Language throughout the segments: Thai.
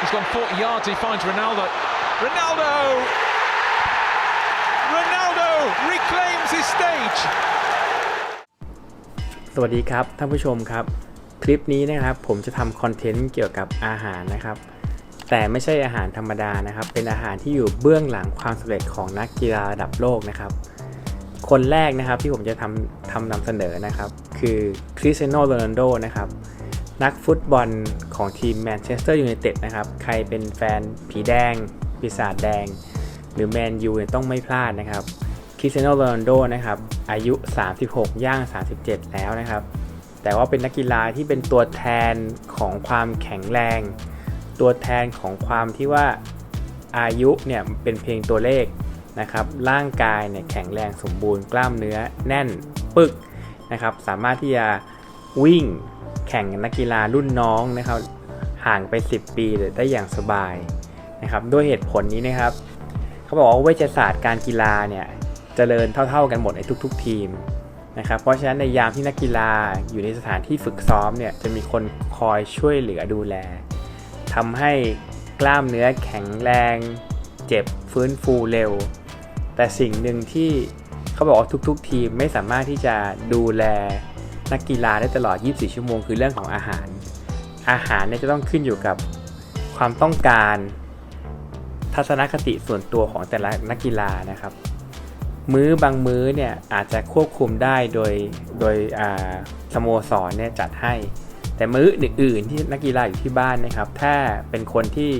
He's gone 40 yards. He finds Ronaldo. Ronaldo! Ronaldo reclaims his stage. สวัสดีครับท่านผู้ชมครับ คลิปนี้นะครับผมจะทำคอนเทนต์เกี่ยวกับอาหารนะครับ แต่ไม่ใช่อาหารธรรมดานะครับ เป็นอาหารที่อยู่เบื้องหลังความสำเร็จของนักกีฬาระดับโลกนะครับ คนแรกนะครับที่ผมจะทำทำนำเสนอนะครับ คือคริสเตียโนโรนัลโดนะครับ นักฟุตบอลของทีมแมนเชสเตอร์ยูไนเต็ดนะครับ ใครเป็นแฟนผีแดง ปีศาจแดง หรือแมนยูเนี่ยต้องไม่พลาดนะครับคริสเตียโนโรนัลโดนะครับ อายุ 36 ย่าง 37 แล้วนะครับ แต่ว่าเป็นนักกีฬาที่เป็นตัวแทนของความแข็งแรง ตัวแทนของความที่ว่าอายุเนี่ยเป็นเพียงตัวเลขนะครับ ร่างกายเนี่ยแข็งแรงสมบูรณ์กล้ามเนื้อแน่นปึกนะครับ สามารถที่จะวิ่ง แข่งนักกีฬารุ่นน้องนะครับ ห่างไป 10 ปีเลยได้อย่างสบายนะครับด้วยเหตุผลนี้นะครับเขาบอกว่าเวชศาสตร์การกีฬาเนี่ยเจริญเท่า ๆ กันหมดในทุก ๆ ทีมนะครับเพราะฉะนั้นในยามที่นักกีฬาอยู่ในสถานที่ฝึกซ้อมเนี่ยจะมีคนคอยช่วยเหลือดูแลทำให้กล้ามเนื้อแข็งแรง เจ็บฟื้นฟูเร็ว แต่สิ่งหนึ่งที่เขาบอกว่าทุก ๆ ทีมไม่สามารถที่จะดูแล นักกีฬาได้ตลอด 24 ชั่วโมง คือเรื่องของอาหาร อาหารเนี่ยจะต้องขึ้นอยู่กับความต้องการ ทัศนคติส่วนตัวของแต่ละนักกีฬานะครับ มื้อบางมื้อเนี่ยอาจจะควบคุมได้โดยโดยสโมสรเนี่ยจัดให้ แต่มื้ออื่นๆที่นักกีฬาอยู่ที่บ้านนะครับ ถ้าเป็นคนที่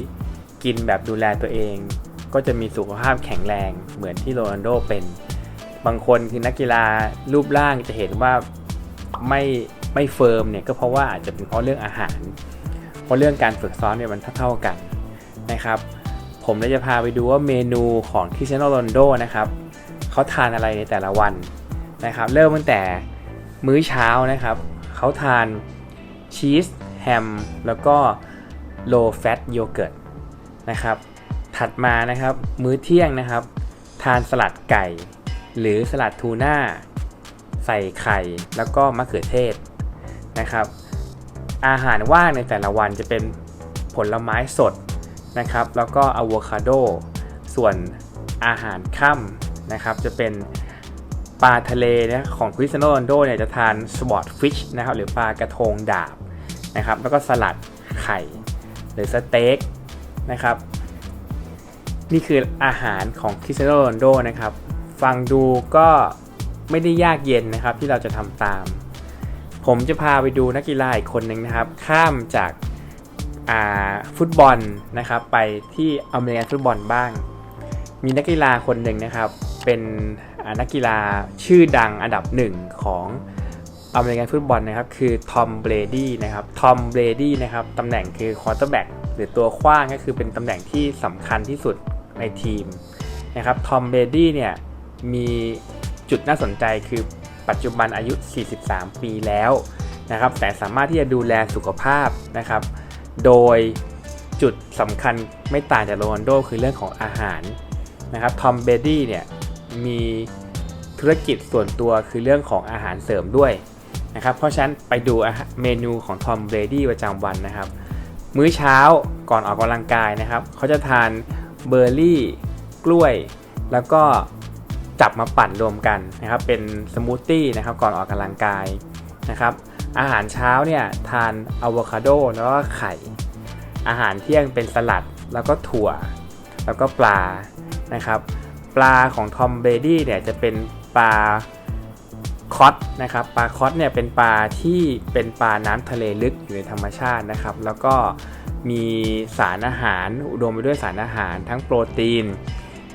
กินแบบดูแลตัวเอง ก็จะมีสุขภาพแข็งแรงเหมือนที่โรนัลโดเป็น บางคนคือนักกีฬารูปร่างจะเห็นว่า ไม่ไม่เฟิร์มเนี่ยก็เพราะว่าอาจจะเป็นเพราะเรื่องอาหาร เพราะเรื่องการฝึกซ้อมเนี่ยมันเท่าๆกันนะครับ ผมเลยจะพาไปดูว่าเมนูของคริสเตียโนโรนโดนะครับเขาทานอะไรในแต่ละวันนะครับ เริ่มตั้งแต่มื้อเช้านะครับเขาทานชีสแฮมแล้วก็ low fat yogurt นะครับ ถัดมานะครับมื้อเที่ยงนะครับ ทานสลัดไก่ หรือสลัดทูน่า ใส่ไข่แล้วก็มะเขือเทศนะครับ อาหารว่างในแต่ละวันจะเป็นผลไม้สดนะครับ แล้วก็อะโวคาโด ส่วนอาหารค่ำนะครับ จะเป็นปลาทะเลนะของคริสโนโรนัลโดเนี่ยจะทานสวอตฟิชนะครับหรือปลากระทงดาบนะครับ แล้วก็สลัดไข่หรือสเต็กนะครับ นี่คืออาหารของคริสโนโรนัลโดนะครับ ฟังดูก็ ไม่ได้ยากเย็นนะครับที่เราจะทำตาม ผมจะพาไปดูนักกีฬาอีกคนหนึ่งนะครับ ข้ามจากาฟุตบอลนะครับไปที่อเมริกันฟุตบอลบ้าง มีนักกีฬาคนหนึ่งนะครับ เป็นนักกีฬาชื่อดังอันดับหนึ่งของอเมริกันฟุตบอลนะครับคือทอมเบรดี้นะครับทอมเบรดี้นะครับตำแหน่งคือควอเตอร์แบ็กหรือตัวขว้างก็คือเป็นตำแหน่งที่สำคัญที่สุดในทีมนะครับทอมเบรดี้เนี่ยมี จุดน่าสนใจคือปัจจุบันอายุ 43 ปีแล้วนะครับ แต่สามารถที่จะดูแลสุขภาพนะครับ โดยจุดสำคัญไม่ต่างจากโรนัลโดคือเรื่องของอาหารนะครับ ทอมเบดี้เนี่ยมีธุรกิจส่วนตัวคือเรื่องของอาหารเสริมด้วยนะครับ เพราะฉะนั้นไปดูเมนูของทอมเบดี้ประจำวันนะครับ มื้อเช้าก่อนออกกำลังกายนะครับ เขาจะทานเบอร์รี่ กล้วย แล้วก็ จับมาปั่นรวมกันนะครับเป็นสมูทตี้นะครับก่อนออกกำลังกายนะครับอาหารเช้าเนี่ยทานอะโวคาโดแล้วก็ไข่ อาหารเที่ยงเป็นสลัดแล้วก็ถั่ว แล้วก็ปลานะครับปลาของทอมเบดี้เนี่ยจะเป็นปลาคอตนะครับปลาคอตเนี่ยเป็นปลาที่เป็นปลาน้ำทะเลลึกอยู่ในธรรมชาตินะครับ แล้วก็มีสารอาหารอุดมไปด้วยสารอาหารทั้งโปรตีน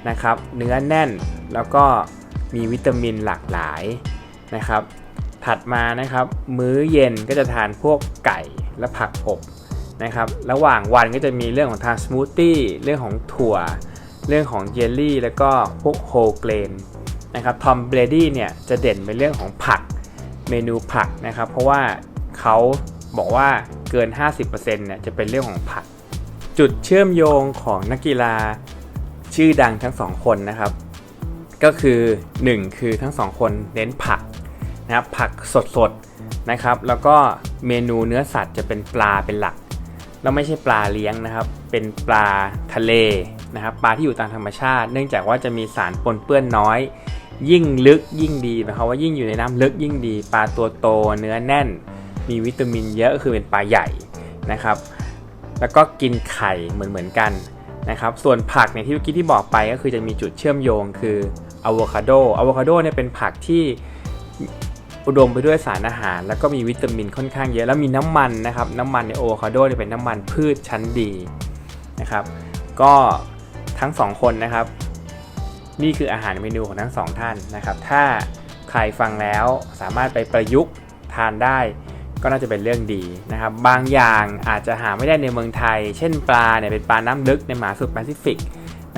นะครับเนื้อแน่น แล้วก็มีวิตามินหลากหลายนะครับ ถัดมานะครับ มื้อเย็นก็จะทานพวกไก่และผักอบนะครับระหว่างวันก็จะมีเรื่องของทานสมูทตี้เรื่องของถั่ว เรื่องของเยลลี่ แล้วก็พวกโฮเกรนนะครับทอมเบรดี้เนี่ยจะเด่นไปเรื่องของผักเมนูผักนะครับ เพราะว่าเขาบอกว่าเกิน 50%เนี่ยจะเป็นเรื่องของผัก จุดเชื่อมโยงของนักกีฬาชื่อดังทั้งสองคนนะครับ ก็คือ 1 คือทั้งสองคนเน้นผักนะครับผักสดๆนะครับ แล้วก็เมนูเนื้อสัตว์จะเป็นปลาเป็นหลัก แล้วไม่ใช่ปลาเลี้ยงนะครับ เป็นปลาทะเลนะครับ ปลาที่อยู่ตามธรรมชาติ เนื่องจากว่าจะมีสารปนเปื้อนน้อย ยิ่งลึกยิ่งดีหมายความว่ายิ่งอยู่ในน้ำลึกยิ่งดี ปลาตัวโตเนื้อแน่น มีวิตามินเยอะก็คือเป็นปลาใหญ่นะครับ แล้วก็กินไข่เหมือนเหมือนๆกันนะครับ ส่วนผักเนี่ยที่เมื่อกี้ที่บอกไปก็คือจะมีจุดเชื่อมโยงคือ อะโวคาโดอะโวคาโดเนี่ยเป็นผักที่อุดมไปด้วยสารอาหาร แล้วก็มีวิตามินค่อนข้างเยอะแล้วมีน้ำมันนะครับน้ำมันในอะโวคาโดเนี่ยเป็นน้ำมันพืชชั้นดีนะครับ ก็ทั้งสองคนนะครับ นี่คืออาหารเมนูของทั้งสองท่านนะครับ ถ้าใครฟังแล้วสามารถไปประยุกต์ทานได้ก็น่าจะเป็นเรื่องดีนะครับ บางอย่างอาจจะหาไม่ได้ในเมืองไทย เช่นปลาเนี่ยเป็นปลาน้ำลึกในมหาสมุทรแปซิฟิก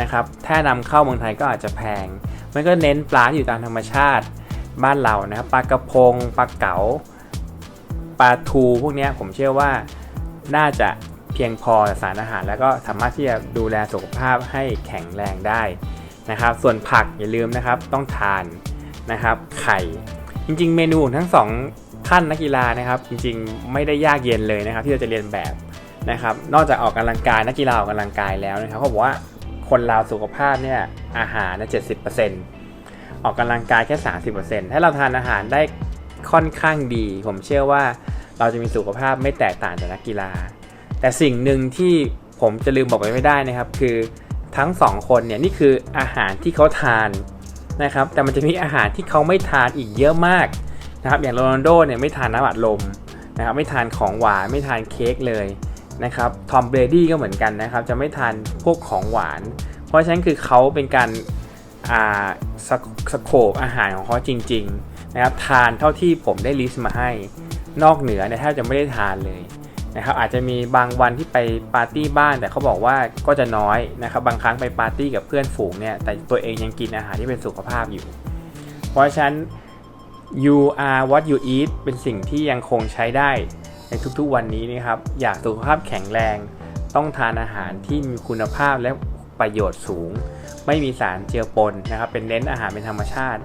นะครับ ถ้านำเข้าเมืองไทยก็อาจจะแพง มันก็เน้นปลาที่อยู่ตามธรรมชาติบ้านเรานะครับปลากระพงปลาเก๋าปลาทูพวกนี้ผมเชื่อว่าน่าจะเพียงพอสารอาหาร แล้วก็สามารถที่จะดูแลสุขภาพให้แข็งแรงได้นะครับ ส่วนผักอย่าลืมนะครับต้องทานนะครับ ไข่ จริง ๆ เมนูทั้งสองท่านนักกีฬานะครับ จริง ๆ ไม่ได้ยากเย็นเลยนะครับ ที่เราจะเรียนแบบนะครับ นอกจากออกกำลังกายนักกีฬาออกกำลังกายแล้วนะครับเขาบอกว่า คนเราสุขภาพเนี่ยอาหารนะเจ็ดสิบเปอร์เซ็นต์ออกกำลังกายแค่สามสิบเปอร์เซ็นต์ถ้าเราทานอาหารได้ค่อนข้างดี ผมเชื่อว่าเราจะมีสุขภาพไม่แตกต่างจากนักกีฬา แต่สิ่งหนึ่งที่ผมจะลืมบอกไปไม่ได้นะครับ คือทั้งสองคนเนี่ยนี่คืออาหารที่เขาทานนะครับ แต่มันจะมีอาหารที่เขาไม่ทานอีกเยอะมากนะครับ อย่างโรนัลโดเนี่ยไม่ทานน้ำอัดลมนะครับ ไม่ทานของหวานไม่ทานเค้กเลย นะครับทอมเบรดี้ก็เหมือนกันนะครับ จะไม่ทานพวกของหวาน เพราะฉะนั้นคือเขาเป็นการสสโคปอาหารของเขาจริง ๆ นะครับ ทานเท่าที่ผมได้ลิสต์มาให้ นอกเหนือเนี่ยแทบจะไม่ได้ทานเลยนะครับ อาจจะมีบางวันที่ไปปาร์ตี้บ้าน แต่เขาบอกว่าก็จะน้อยนะครับ บางครั้งไปปาร์ตี้กับเพื่อนฝูงเนี่ย แต่ตัวเองยังกินอาหารที่เป็นสุขภาพอยู่ เพราะฉะนั้น you are what you eat เป็นสิ่งที่ยังคงใช้ได้ ในทุกๆวันนี้นะครับ อยากสุขภาพแข็งแรง ต้องทานอาหารที่มีคุณภาพและประโยชน์สูง ไม่มีสารเจือปนนะครับ เป็นเน้นอาหารเป็นธรรมชาติ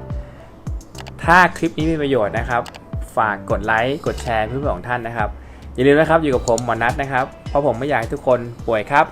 ถ้าคลิปนี้มีประโยชน์นะครับ ฝากกดไลค์กดแชร์เพื่อนๆของท่านนะครับอย่าลืมนะครับอยู่กับผมหมอนัทนะครับ เพราะผมไม่อยากให้ทุกคนป่วยครับ